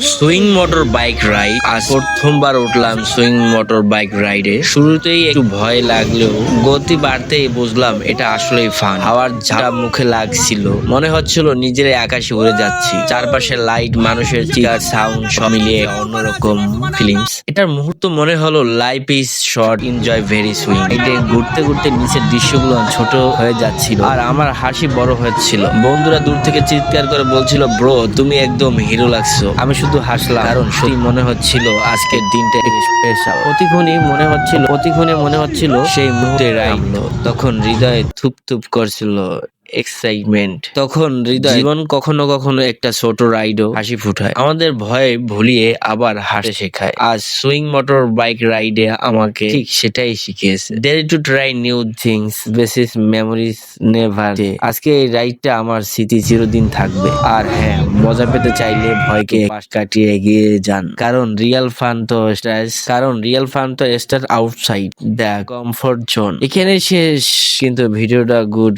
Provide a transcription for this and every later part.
Swing motor bike ride আজ প্রথমবার উঠলাম সুইং মোটর বাইক রাইডে শুরুতেই একটু ভয় লাগলেও গতি বাড়তেই বুঝলাম এটা আসলেই ফান হাওয়ার ঝাড়া মুখে লাগছিল। মনে হচ্ছিল নিজের আকাশে উড়ে যাচ্ছি। চারপাশে লাইট মানুষের চিয়ার সাউন্ড সব মিলিয়ে অন্যরকম ফিলিংস এটার মুহূর্ত মনে হলো life is short enjoy very swing এতে ঘুরতে ঘুরতে নিচের দৃশ্যগুলো ছোট হয়ে যাচ্ছিল। আর আমার হাসি বড় হচ্ছিল। বন্ধুরা দূর থেকে চিৎকার করে বলছিল ব্রো তুমি একদম হিরো লাগছো। আমি শুধু হাসলাম। কারণ সত্যি মনে হচ্ছিল আজকের দিনটা স্পেশাল। প্রতিক্ষণই মনে হচ্ছিল প্রতিক্ষণে মনে হচ্ছিল সেই মুহূর্তে রাইলো তখন হৃদয়ে থুপ থুপ করছিল এক্সাইটমেন্ট তখন হৃদয় জীবন কখনো কখনো একটা ছোট রাইডও হাসি ফুটায়। আমাদের ভয় ভুলিয়ে আবার হাসতে শেখায়। আজ সুইং মোটর বাইক রাইডে আমাকে ঠিক সেটাই শিখিয়েছে। Dare to try new things basis memories never আজকে এই রাইডটা আমার স্মৃতি চিরদিন থাকবে। আর হ্যাঁ মজা পেতে চাইলে ভয়কে পাশ কাটিয়ে এগিয়ে যান। কারণ রিয়েল ফান তো কারণ রিয়েল ফান তো star outside the comfort zone এখানে শেষ কিন্তু ভিডিওটা good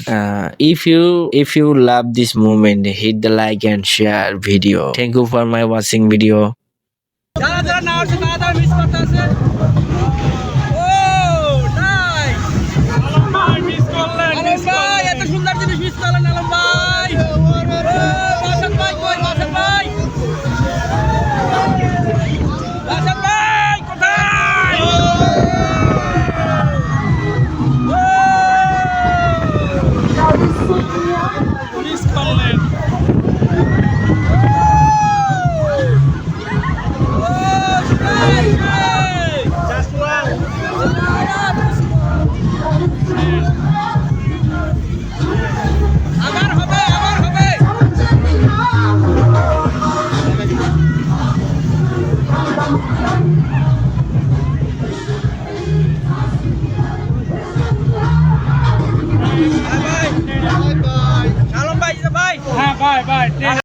if you if you love this movement hit the like and share video thank you for my watching video যারা যারা না আসছে তারা তারা মিস করতে Bye bye